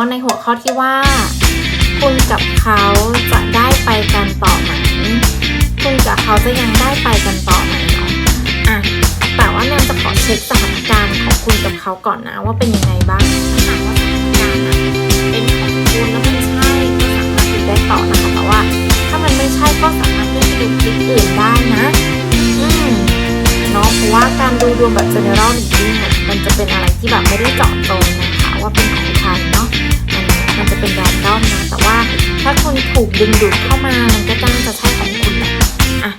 าะในหัวข้อที่ว่า คุณกับเขาจะได้ไปกันต่อไหมคุณกับเขาจะยังได้ไปกันต่อไหมเนาะอะแต่ว่าแนนจะขอเช็คสถานการณ์ของคุณกับเขาก่อนนะว่าเป็นยังไงบ้างถาหากว่าสถานการณ์ ดึงดูดเข้ามามันก็จ้าจะใช่ของคุณแหละอะ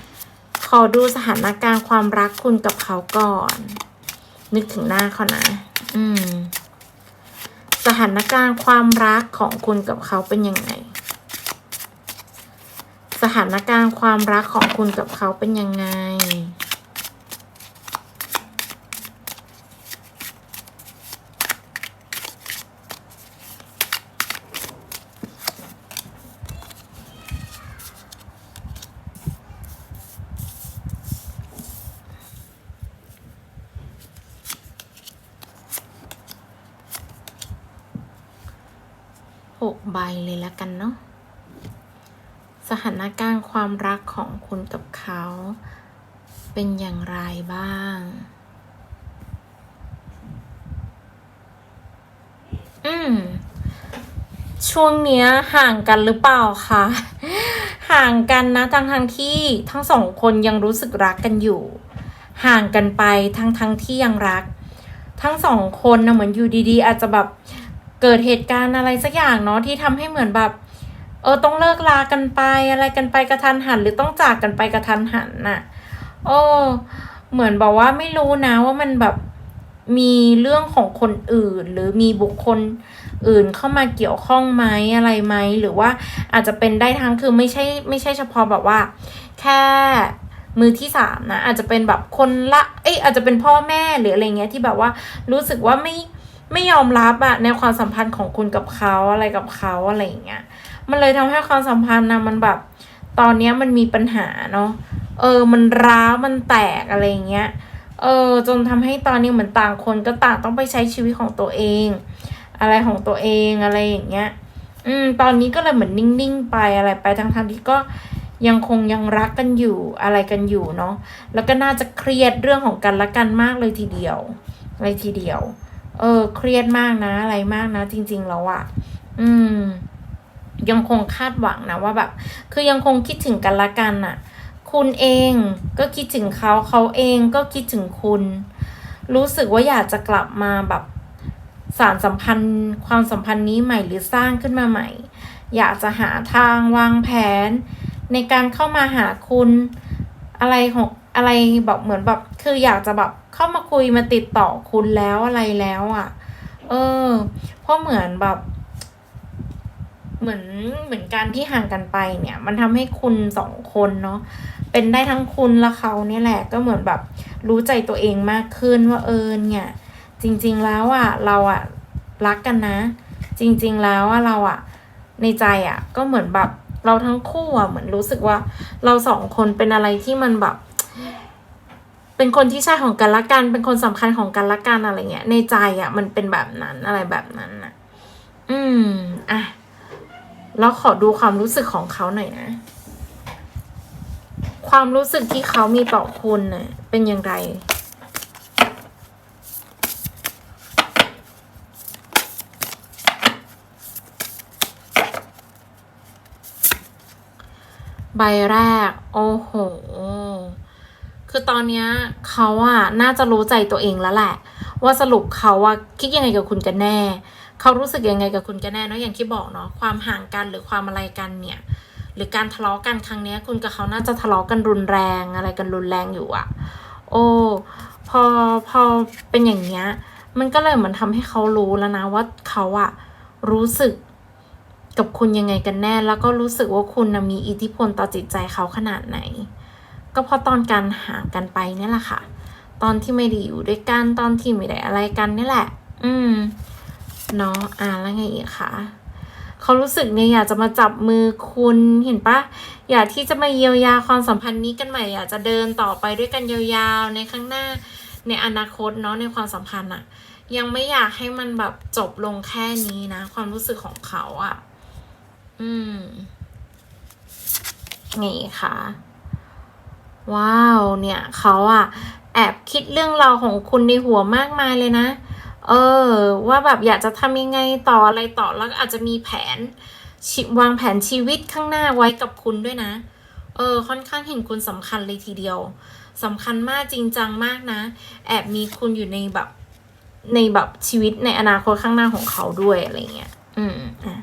ขอดูสถานการณ์ความรักคุณกับเขาก่อน นึกถึงหน้าเขานะ อืม สถานการณ์ความรักของคุณกับเขาเป็นยังไง สถานการณ์ความรักของคุณกับเขาเป็นยังไง หกใบเลยละกันเนาะ สถานการณ์ความรักของคุณกับ เป็นอย่างไรบ้างอืมช่วงเนี้ยห่างกันหรือเปล่าคะห่างกันนะทั้งทงๆที่ทั้งสองคนยังรู้สึกรักกันอยู่ ห่างกันไปทั้งทั้งที่ยังรัก ทั้งสองคนนะเหมือนอยู่ดีๆ อาจจะแบบเกิดเหตุการณ์อะไรสักอย่างเนาะที่ทำให้เหมือนแบบ เออต้องเลิกลากันไปอะไรกันไปกระทันหัน หรือต้องจากกันไปกระทันหันน่ะโอ้เหมือนบอกว่าไม่รู้นะว่ามันแบบมีเรื่องของคนอื่น หรือมีบุคคลอื่นเข้ามาเกี่ยวข้องไหมอะไรไหมหรือว่าอาจจะเป็นได้ทั้งคือไม่ใช่ไม่ใช่เฉพาะแบบว่า แค่มือที่สามนะอาจจะเป็นแบบคนละเอ้ยอาจจะเป็นพ่อแม่หรืออะไรเงี้ยที่แบบว่ารู้สึกว่าไม่ไม่ยอมรับอะในความสัมพันธ์ของคุณกับเขาอะไรกับเขาอะไรอย่างเงี้ย มันเลยทำให้ความสัมพันธ์นะมันแบบ ตอนเนี้ยมันมีปัญหาเนาะเออ มันร้าวมันแตกอะไรเงี้ยเออจนทำให้ตอนนี้เหมือนต่างคนก็ต่างต้องไปใช้ชีวิตของตัวเอง อะไรของตัวเองอะไรอย่างเงี้ย อืม ตอนนี้ก็เลยเหมือนนิ่งๆไปอะไรไปทั้งๆที่ก็ยังคงยังรักกันอยู่อะไรกันอยู่เนาะแล้วก็น่าจะเครียดเรื่องของกันและกันมากเลยทีเดียวเลยทีเดียว เออ เครียดมากนะอะไรมากนะ จริง ๆ แล้วอะ อืม ยังคงคาดหวังนะว่าแบบ คือยังคงคิดถึงกันละกันน่ะคุณเองก็คิดถึงเขาเขาเองก็คิดถึงคุณ รู้สึกว่าอยากจะกลับมาแบบสารสัมพันธ์ความสัมพันธ์นี้ใหม่หรือสร้างขึ้นมาใหม่ อยากจะหาทางวางแผน ในการเข้ามาหาคุณอะไรของอะไรแบบเหมือนแบบคืออยากจะแบบเข้ามาคุยมาติดต่อคุณแล้วอะไรแล้วอะ่ะ เออเพราะเหมือนแบบ เหมือนเหมือนการที่ห่างกันไปเนี่ย มันทำให้คุณสองคนเนาะเป็นได้ทั้งคุณและเขาเนี่ยแหละก็เหมือนแบบรู้ใจตัวเองมากขึ้นว่าเออเนี่ย จริงๆแล้วอะเราอะรักกันนะ จริง ๆแล้วอะเราอะในใจอะ ก็เหมือนแบบเราทั้งคู่อะเหมือนรู้สึกว่า เราสองคนเป็นอะไรที่มันแบบเป็นคนที่ใช่ของกันและกัน เป็นคนสำคัญของกันและกันอะไรเงี้ย ในใจอะ มันเป็นแบบนั้นอะไรแบบนั้นน่ะ อืม อะ แล้วขอดูความรู้สึกของเขาหน่อยนะ ความรู้สึกที่เขามีต่อคุณเน่ะเป็นอย่างไรใบแรก โอ้โห คือตอนเนี้ยเขาอะน่าจะรู้ใจตัวเองแล้วแหละ ว่าสรุปเขาอะคิดยังไงกับคุณกันแน่ เขารู้สึกยังไงกับคุณกันแน่เนาะอย่างที่บอกเนาะความห่างกันหรือความอะไรกันเนี่ย หรือการทะเลาะกันครั้งนี้คุณกับเขาน่าจะทะเลาะกันรุนแรงอะไรกันรุนแรงอยู่อะโอ้พอพอเป็นอย่างเงี้ยมันก็เลยเหมือนทำให้เขารู้แล้วนะว่าเขาอะรู้สึกกับคุณยังไงกันแน่ แล้วก็รู้สึกว่าคุณนะมีอิทธิพลต่อจิตใจเขาขนาดไหน ก็เพราะตอนการห่างกันไปเนี่ยแหละค่ะ ตอนที่ไม่ได้อยู่ด้วยกันตอนที่ไม่ได้อะไรกันนี่แหละ อืม เนาะอ่าแล้วไงอีกคะเขารู้สึกเนี่ยอยากจะมาจับมือคุณเห็นปะอยากที่จะมาเยียวยาความสัมพันธ์นี้กันใหม่อยากจะเดินต่อไปด้วยกันยาวๆในข้างหน้าในอนาคตเนาะในความสัมพันธ์อะยังไม่อยากให้มันแบบจบลงแค่นี้นะ ความรู้สึกของเขาอะอืมนี่ค่ะว้าว เนี่ยเขาอะแอบคิดเรื่องราวของคุณในหัวมากมายเลยนะเเออ ว่าแบบอยากจะทำยังไงต่ออะไรต่อแล้วอาจจะมีแผนชีวางแผนชีวิตข้างหน้าไว้กับคุณด้วยนะ เออ ค่อนข้างเห็นคุณสำคัญเลยทีเดียวสำคัญมากจริงจังมากนะ แอบมีคุณอยู่ในแบบในแบบชีวิตในอนาคตข้างหน้าของเขาด้วยอะไรเงี้ย อืมอะ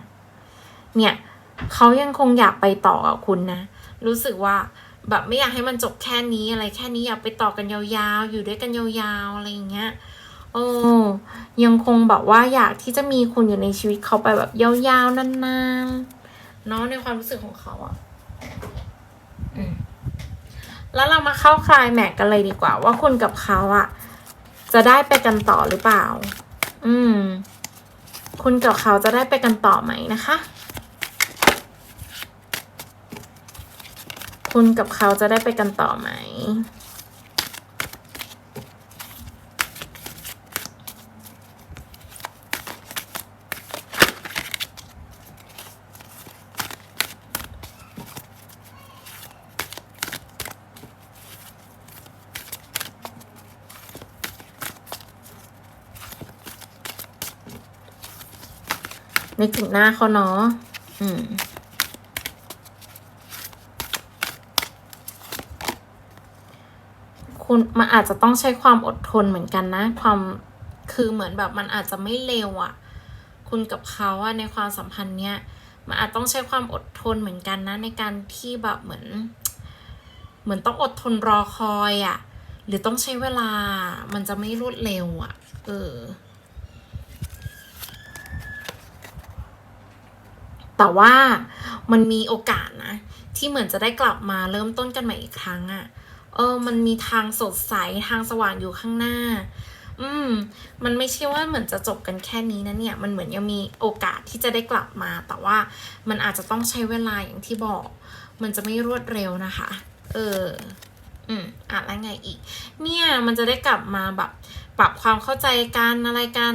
เนี่ยเขายังคงอยากไปต่อกับคุณนะ รู้สึกว่าแบบไม่อยากให้มันจบแค่นี้อะไรแค่นี้อยากไปต่อกันยาวๆ อยู่ด้วยกันยาวๆ อะไรอย่างเงี้ย โอ้ยังคงแบบว่าอยากที่จะมีคุณอยู่ในชีวิตเขาไปแบบยาวๆนานๆเนาะในความรู้สึกของเขาอะอืมแล้วเรามาเข้าคลายแม็กกันเลยดีกว่า ว่าคุณกับเขาอะ จะได้ไปกันต่อหรือเปล่า อืม คุณกับเขาจะได้ไปกันต่อไหมนะคะ คุณกับเขาจะได้ไปกันต่อไหม นึกถึงหน้าเขาเนาะอืมคุณมันอาจจะต้องใช้ความอดทนเหมือนกันนะ ความคือเหมือนแบบมันอาจจะไม่เร็วอะ่ะ คุณกับเขาอะในความสัมพันธ์เนี้ยมันอาจต้องใช้ความอดทนเหมือนกันนะ ในการที่แบบเหมือน เหมือนต้องอดทนรอคอยอะ่ะ หรือต้องใช้เวลามันจะไม่รวดเร็วอะ่ะ เออ แต่ว่ามันมีโอกาสนะ ที่เหมือนจะได้กลับมาเริ่มต้นกันใหม่อีกครั้งอะ่ะ เออ มันมีทางสดใสทางสว่างอยู่ข้างหน้า อืม มันไม่ใช่ว่าเหมือนจะจบกันแค่นี้นะเนี่ย มันเหมือนยังมีโอกาสที่จะได้กลับมา แต่ว่ามันอาจจะต้องใช้เวลาอย่างที่บอก มันจะไม่รวดเร็วนะคะ เออ อืมอะแล้วไงอีก เนี่ย มันจะได้กลับมาแบบปรับความเข้าใจกันอะไรกัน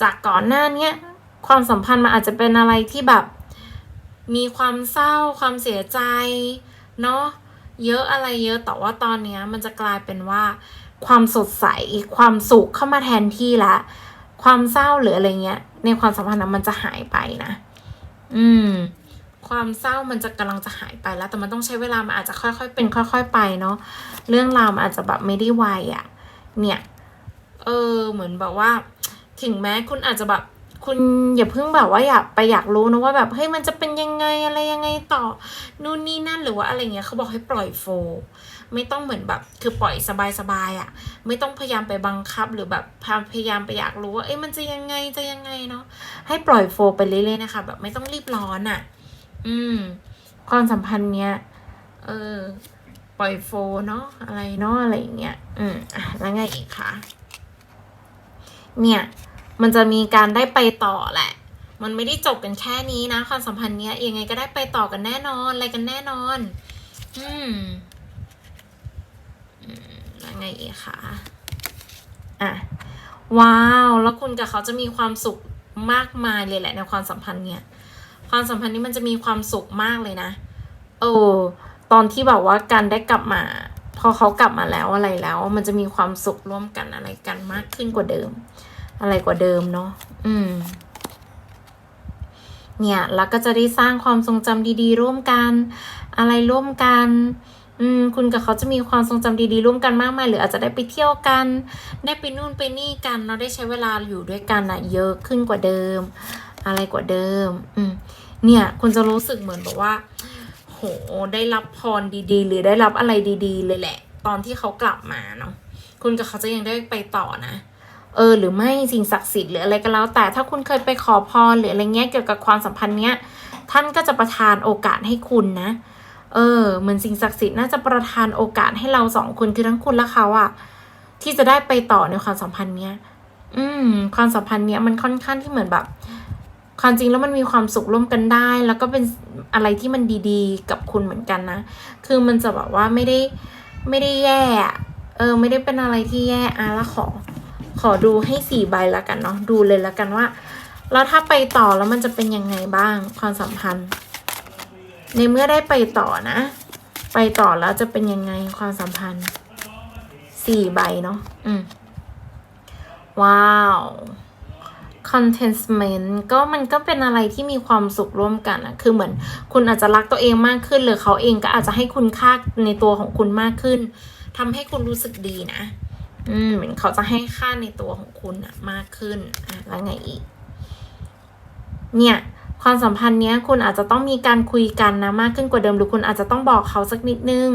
จากก่อนหน้าเนี้ยความสัมพันธ์มันอาจจะเป็นอะไรที่แบบ มีความเศร้าความเสียใจเนาะเยอะอะไรเยอะแต่ว่าตอนเนี้ยมันจะกลายเป็นว่า ความสดใสความสุขเข้ามาแทนที่ละ ความเศร้าหรืออะไรเงี้ย ในความสัมพันธ์นั้นมันจะหายไปนะ อืม ความเศร้ามันจะกำลังจะหายไปแล้ว แต่มันต้องใช้เวลามันอาจจะค่อยๆเป็น ค่อย ๆ ไปเนาะเรื่องราวมันอาจจะแบบไม่ได้ไวอะ่ะ เนี่ย เออ เหมือนแบบว่า ถึงแม้คุณอาจจะแบบ คุณอย่าเพิ่งแบบว่าอยากไปอยากรู้นะว่าแบบเฮ้ยมันจะเป็นยังไงอะไรยังไงต่อนู่นนี่นั่นหรือว่าอะไรเงี้ยเขาบอกให้ปล่อยโฟไม่ต้องเหมือนแบบ คือปล่อยสบายๆอะ่ะ ไม่ต้องพยายามไปบังคับ หรือแบบพยายามไปอยากรู้ว่าเอ้ยมันจะยังไงจะยังไงเนาะให้ปล่อยโฟไปเรื่อยๆนะคะ แบบไม่ต้องรีบร้อนอะ่ะ อืมความสัมพันธ์เนี้ยเออปล่อยโฟเนาะอะไรเนาะอะไรอย่างเงี้ยอืมอะแล้วไงอีกคะเนี่ย มันจะมีการได้ไปต่อแหละ มันไม่ได้จบกันแค่นี้นะ ความสัมพันธ์เนี้ยยังไงก็ได้ไปต่อกันแน่นอนอะไรกันแน่นอน อืมอืมแล้วไงอีกคะอะว้าว แล้วคุณกับเขาจะมีความสุขมากมายเลยแหละในความสัมพันธ์เนี่ย ความสัมพันธ์นี้มันจะมีความสุขมากเลยนะเออตอนที่แบบว่าการได้กลับมา พอเขากลับมาแล้วอะไรแล้ว มันจะมีความสุขร่วมกันอะไรกันมากขึ้นกว่าเดิม อะไรกว่าเดิมเนาะอืม เนี่ยแล้วก็จะได้สร้างความทรงจำดีๆ ร่วมกัน อะไรร่วมกัน อืม คุณกับเขาจะมีความทรงจำดีๆ ร่วมกันมากมายหรืออาจจะได้ไปเที่ยวกัน ได้ไปนู่นไปนี่กันเราได้ใช้เวลาอยู่ด้วยกันอะเยอะขึ้นกว่าเดิม อะไรกว่าเดิม อืม เนี่ย คุณจะรู้สึกเหมือนแบบว่า โหได้รับพรดีๆ หรือได้รับอะไรดี ๆ เลยแหละ ตอนที่เขากลับมาเนาะคุณกับเขาจะยังได้ไปต่อนะ เออหรือไม่สิ่งศักดิ์สิทธิ์หรืออะไรก็แล้ว แต่ถ้าคุณเคยไปขอพรหรืออะไรเงี้ยเกี่ยวกับความสัมพันธ์เนี้ยท่านก็จะประทานโอกาสให้คุณนะ เออ เหมือนสิ่งศักดิ์สิทธิ์น่าจะประทานโอกาสให้เราสองคนคือทั้งคุณและเขาอะที่จะได้ไปต่อในความสัมพันธ์เนี้ย อืม ความสัมพันธ์เนี้ยมันค่อนข้างที่เหมือนแบบ ความจริงแล้วมันมีความสุขร่วมกันได้ แล้วก็เป็นอะไรที่มันดีๆ กับคุณเหมือนกันนะ คือมันจะแบบว่าไม่ได้ไม่ได้แย่อะเออ ไม่ได้เป็นอะไรที่แย่อะแล้วขอ ขอดูให้สี่ใบแล้วกันเนาะดูเลยแล้วกันว่า แล้วถ้าไปต่อแล้วมันจะเป็นยังไงบ้างความสัมพันธ์ ในเมื่อได้ไปต่อนะ ไปต่อแล้วจะเป็นยังไงความสัมพันธ์สี่ใบเนาะอืมว้าว contentment ก็มันก็เป็นอะไรที่มีความสุขร่วมกันอะคือเหมือนคุณอาจจะรักตัวเองมากขึ้น หรือเขาเองก็อาจจะให้คุณค่าในตัวของคุณมากขึ้นทำให้คุณรู้สึกดีนะ อืมเหมือนเขาจะให้ค่าในตัวของคุณอะมากขึ้นอะแล้วไงอีก เนี่ย ความสัมพันธ์เนี้ย คุณอาจจะต้องมีการคุยกันนะมากขึ้นกว่าเดิมหรือคุณอาจจะต้องบอกเขาสักนิดนึง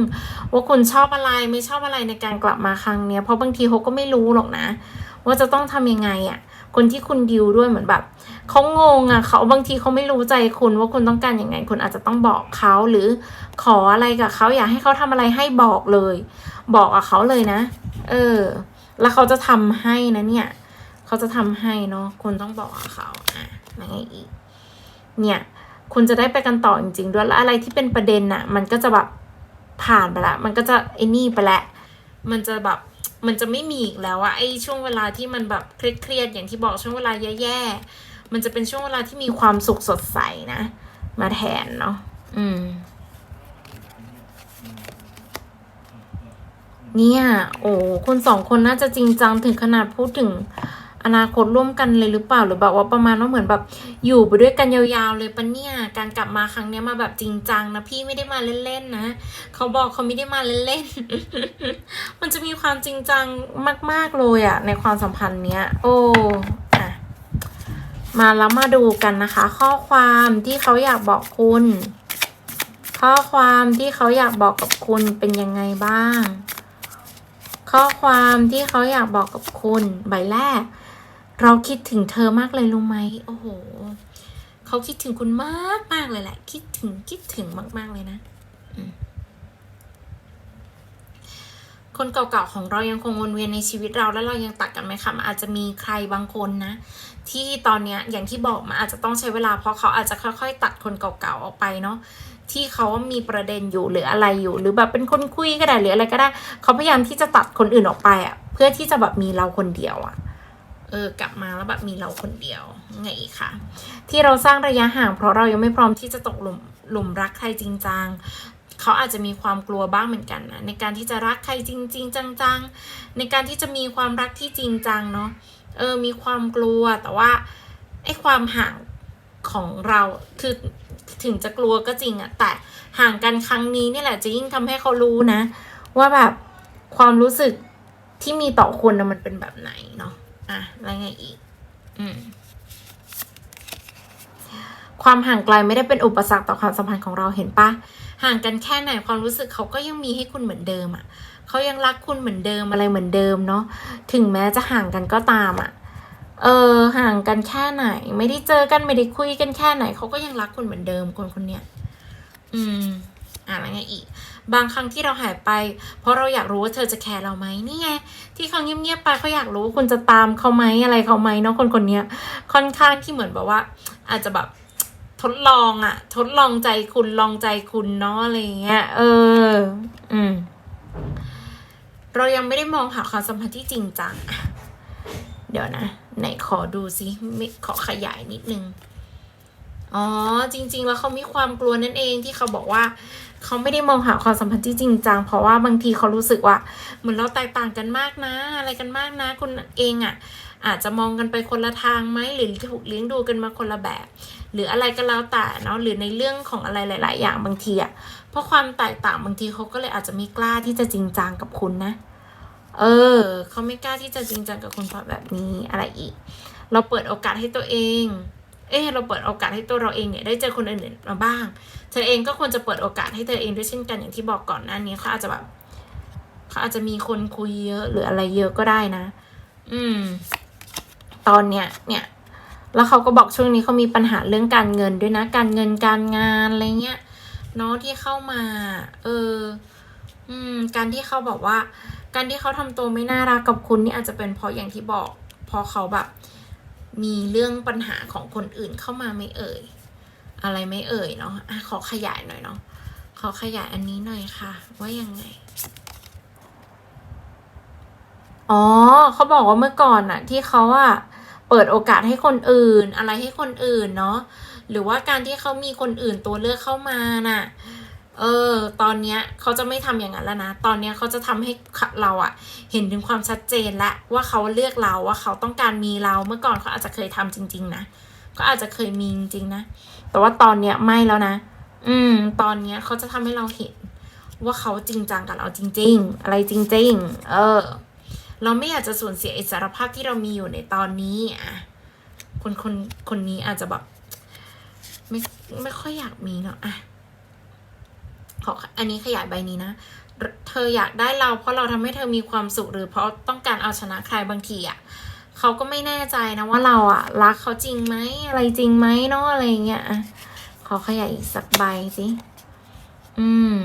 ว่าคุณชอบอะไรไม่ชอบอะไรในการกลับมาครั้งเนี้ยเพราะบางทีเขาก็ไม่รู้หรอกนะ ว่าจะต้องทำยังไงอะ่ะคนที่คุณดิวด้วยเหมือนแบบ เขางงอะ่ะเขาบางทีเขาไม่รู้ใจคุณว่าคุณต้องการยังไง คุณอาจจะต้องบอกเขาหรือขออะไรกับเขาอยากให้เขาทำอะไรให้บอกเลย บอกกับเขาเลยนะ เออ แล้วเขาจะทำให้นะเนี่ยเขาจะทำให้เนาะคุณต้องบอกกับเขาอะแล้วไงอีก เนี่ย คุณจะได้ไปกันต่อจริงๆด้วยแล้วอะไรที่เป็นประเด็นน่ะ มันก็จะแบบผ่านไปละ มันก็จะไอ้นี่ไปละ มันจะแบบมันจะไม่มีอีกแล้วอะไอ้ช่วงเวลาที่มันแบบเครียดๆอย่างที่บอกช่วงเวลาแย่ๆ มันจะเป็นช่วงเวลาที่มีความสุขสดใสนะ มาแทนเนาะอืม เนี่ย โอ้คนสองคนน่าจะจริงจังถึงขนาดพูดถึงอนาคตร่วมกันเลยหรือเปล่าหรือแบบว่าประมาณว่าเหมือนแบบ อยู่ไปด้วยกันยาวๆเลยปะเนี่ย การกลับมาครั้งเนี้ยมาแบบจริงจังนะพี่ไม่ได้มาเล่นๆนะเขาบอกเขาไม่ได้มาเล่นๆมันจะมีความจริงจังมาก ๆเลยอะในความสัมพันธ์เนี้ย โอ้ มาแล้วมาดูกันนะคะ ข้อความที่เขาอยากบอกคุณ ข้อความที่เขาอยากบอกกับคุณเป็นยังไงบ้าง ข้อความที่เขาอยากบอกกับคุณใบแรก เราคิดถึงเธอมากเลยรู้ไหมโอ้โหเขาคิดถึงคุณมากมากเลยแหละ คิดถึงคิดถึงมาก ๆ เลยนะคนเก่าๆของเรายังคงวนเวียนในชีวิตเรา แล้วเรายังตัดกันไหมคะมันอาจจะมีใครบางคนนะ ที่ตอนนี้อย่างที่บอกมาอาจจะต้องใช้เวลาเพราะเขาอาจจะค่อยๆ ตัดคนเก่าๆออกไปเนาะที่เขามีประเด็นอยู่หรืออะไรอยู่ หรือแบบเป็นคนคุยก็ได้หรืออะไรก็ได้ เขาพยายามที่จะตัดคนอื่นออกไปอะ่ะ เพื่อที่จะแบบมีเราคนเดียวอะ่ะเออกลับมาแล้วแบบมีเราคนเดียวไงคะที่เราสร้างระยะห่างเพราะเรายังไม่พร้อมที่จะตกหลุมหลุมรักใครจริงจังเขาอาจจะมีความกลัวบ้างเหมือนกันนะในการที่จะรักใครจริง ๆ จังๆ ในการที่จะมีความรักที่จริงจังเนาะ เออมีความกลัวแต่ว่าไอ้ความห่างของเราคือถึงจะกลัวก็จริงอะแต่ห่างกันครั้งนี้นี่แหละจะยิ่งทำให้เขารู้นะ ว่าแบบความรู้สึกที่มีต่อคนนะมันเป็นแบบไหนเนาะอะแล้วไงอีก อืมความห่างไกลไม่ได้เป็นอุปสรรคต่อความสัมพันธ์ของเราเห็นปะ ห่างกันแค่ไหนความรู้สึกเขาก็ยังมีให้คุณเหมือนเดิมอะ่ะเขายังรักคุณเหมือนเดิมอะไรเหมือนเดิมเนาะถึงแม้จะห่างกันก็ตามอะ่ะเออห่างกันแค่ไหน ไม่ได้เจอกันไม่ได้คุยกันแค่ไหนเขาก็ยังรักคุณเหมือนเดิมคนคนเนี้ยอืมอะแล้วไงอีก บางครั้งที่เราหายไป เพราะเราอยากรู้ว่าเธอจะแคร์เราไหมนี่ไงที่เขาเงียบๆไปเขาอยากรู้ว่าคุณจะตามเขาไหมอะไรเขาไหมเนาะคนคนเนี้ยค่อนข้างที่เหมือนแบบว่า อาจจะแบบ ทดลองอะทดลองใจคุณลองใจคุณเนาะอะไรเงี้ย เออ อืม เรายังไม่ได้มองหาความสัมพันธ์ที่จริงจังเดี๋ยวนะ ไหนขอดูซิไม่ขอขยายนิดนึง อ๋อ จริง ๆ แล้วเขามีความกลัวนั่นเองที่เขาบอกว่าเขาไม่ได้มองหาความสัมพันธ์ที่จริงจังเพราะว่าบางทีเขารู้สึกว่า เหมือนเราแตกต่างกันมากนะ อะไรกันมากนะคุณเองอะ่ะ อาจจะมองกันไปคนละทางไหมหรือถูกเลี้ยงดูกันมาคนละแบบ หรืออะไรก็แล้วแต่เนาะหรือในเรื่องของอะไรหลาย ๆ อย่างบางทีอะเพราะความแตกต่างบางทีเขาก็เลยอาจจะไม่กล้าที่จะจริงจังกับคุณนะ เออเขาไม่กล้าที่จะจริงจังกับคุณเพราะแบบนี้อะไรอีก เราเปิดโอกาสให้ตัวเอง เออเราเปิดโอกาสให้ตัวเราเองเนี่ยได้เจอคนอื่นๆมาบ้างเธอเองก็ควรจะเปิดโอกาสให้เธอเองด้วยเช่นกันอย่างที่บอกก่อนหน้านี้เขาอาจจะแบบเขาอาจจะมีคนคุยเยอะหรืออะไรเยอะก็ได้นะ อืม ตอนเนี้ยเนี่ยแล้วเขาก็บอกช่วงนี้เขามีปัญหาเรื่องการเงินด้วยนะ การเงินการงานอะไรเงี้ยเนาะที่เข้ามา เออ อืม การที่เขาบอกว่า การที่เขาทำตัวไม่น่ารักกับคุณนี่อาจจะเป็นเพราะอย่างที่บอกเพราะเขาแบบ มีเรื่องปัญหาของคนอื่นเข้ามาไม่เอ่ย อะไรไม่เอ่ยเนาะอะขอขยายหน่อยเนาะขอขยายอันนี้หน่อยค่ะ ว่ายังไงอ๋อเขาบอกว่าเมื่อก่อนน่ะที่เขาอะ เปิดโอกาสให้คนอื่น อะไรให้คนอื่นเนาะหรือว่าการที่เขามีคนอื่นตัวเลือกเข้ามาน่ะเออ ตอนเนี้ยเขาจะไม่ทำอย่างนั้นแล้วนะ ตอนเนี้ยเขาจะทำให้เราอะเห็นถึงความชัดเจนและว่าเขาเลือกเราว่าเขาต้องการมีเราเมื่อก่อนเขาอาจจะเคยทำจริง ๆ นะก็อาจจะเคยมีจริงๆนะ แต่ว่าตอนเนี้ยไม่แล้วนะ อืม ตอนเนี้ยเขาจะทำให้เราเห็น ว่าเขาจริงจังกับเราจริง ๆ อะไรจริง ๆ เออ เราไม่อยากจะสูญเสียอิสรภาพที่เรามีอยู่ในตอนนี้อะคนคนคนนี้อาจจะแบบไม่ไม่ค่อยอยากมีเนาะอะขออันนี้ขยายใบนี้นะ เธออยากได้เรา เพราะเราทำให้เธอมีความสุขหรือเพราะต้องการเอาชนะใครบางทีอะเขาก็ไม่แน่ใจนะว่าเราอะ รักเขาจริงไหมอะไรจริงไหมเนาะอะไรเงี้ยอะขอขยายอีกสักใบสิ อืม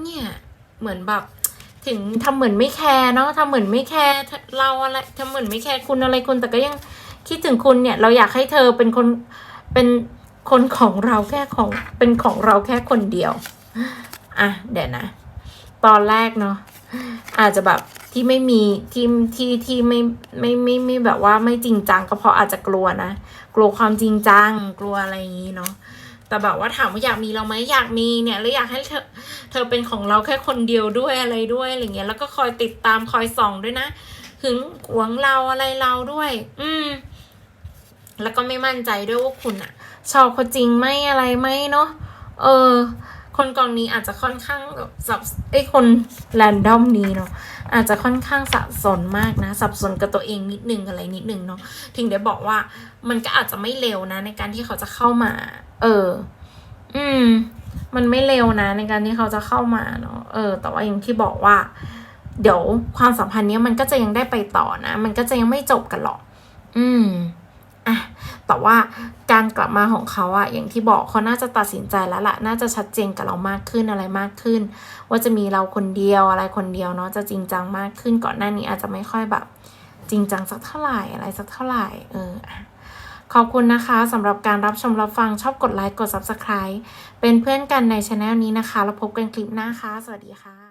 เนี่ย เหมือนแบบ ถึงทำเหมือนไม่แคร์เนาะทำเหมือนไม่แคร์เราอะไรทำเหมือนไม่แคร์คุณอะไรคุณแต่ก็ยังคิดถึงคุณเนี่ย เราอยากให้เธอเป็นคนเป็นคนของเราแค่ของเป็นของเราแค่คนเดียว อะเดี๋ยวนะ ตอนแรกเนาะอาจจะแบบที่ไม่มีที่ที่ที่ไม่ไม่ไม่ไม่แบบว่าไม่จริงจังก็เพราะอาจจะกลัวนะ กลัวความจริงจังกลัวอะไรอย่างนี้เนาะ แต่แบบว่าถามว่าอยากมีเราไหมอยากมีเนี่ยแล้วอยากให้เธอเธอเป็นของเราแค่คนเดียวด้วยอะไรด้วยอะไรเงี้ยแล้วก็คอยติดตามคอยส่องด้วยนะหึงหวงเราอะไรเราด้วย อืม แล้วก็ไม่มั่นใจด้วยว่าคุณอะชอบเขาจริงไหมอะไรไหมเนาะเออ คนกองนี้อาจจะค่อนข้างสับไอ้คนแรนดอมนี้เนาะ อาจจะค่อนข้างสับสนมากนะ สับสนกับตัวเองนิดนึงอะไรนิดนึงเนาะถึงได้บอกว่ามันก็อาจจะไม่เร็วนะ ในการที่เขาจะเข้ามา เออ อืม มันไม่เร็วนะ ในการที่เขาจะเข้ามาเนาะเออ แต่ว่าอย่างที่บอกว่า เดี๋ยวความสัมพันธ์เนี้ยมันก็จะยังได้ไปต่อนะ มันก็จะยังไม่จบกันหรอก อืม แต่ว่าการกลับมาของเขาอะอย่างที่บอกเขาน่าจะตัดสินใจแล้วละน่าจะชัดเจนกับเรามากขึ้นอะไรมากขึ้น ว่าจะมีเราคนเดียวอะไรคนเดียวเนาะจะจริงจังมากขึ้นก่อนหน้านี้อาจจะไม่ค่อยแบบ จริงจังสักเท่าไหร่อะไรสักเท่าไหร่เออขอบคุณนะคะสำหรับการรับชมรับฟังชอบกดไลค์กด Subscribe เป็นเพื่อนกันในช anel นี้นะคะ แล้วพบกันคลิปหน้าค่ะ สวัสดีค่ะ